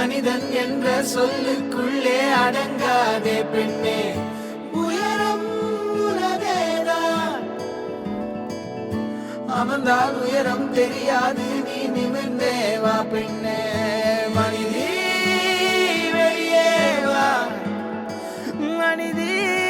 மனிதன் என்ற சொல்லுக்குள்ளே அடங்காதே பெண்ணே. உயரம் உனதேதான். அமர்ந்தால் உயரம் தெரியாது நீ நிமிர்ந்தே வா பெண்ணே. மனிதி வெளியே வா. மனிதே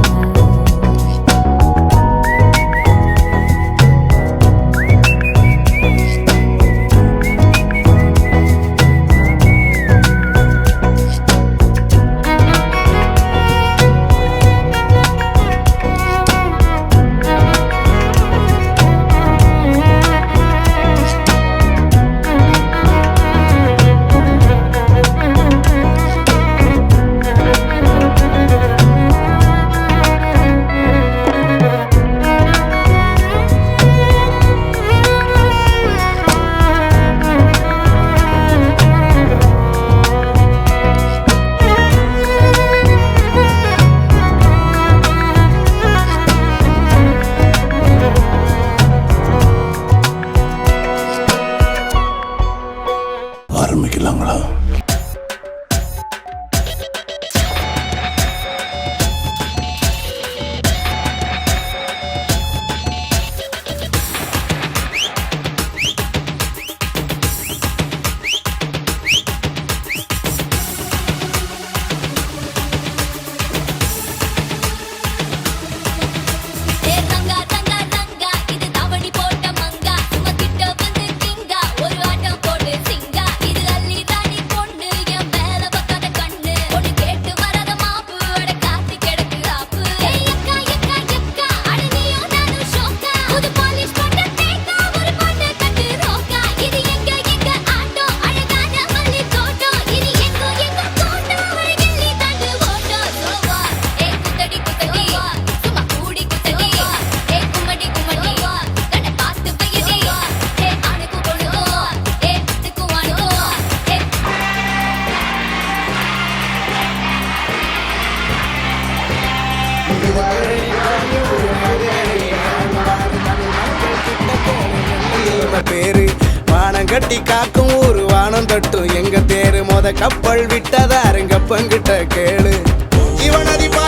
നമ്മള് பேரு வானம் கட்டி காக்கும் ஊரு வானம் தட்டும் எங்க தேரு மொத கப்பல் விட்டதாருங்க பங்கிட்ட கேளு. இவன் அதிபா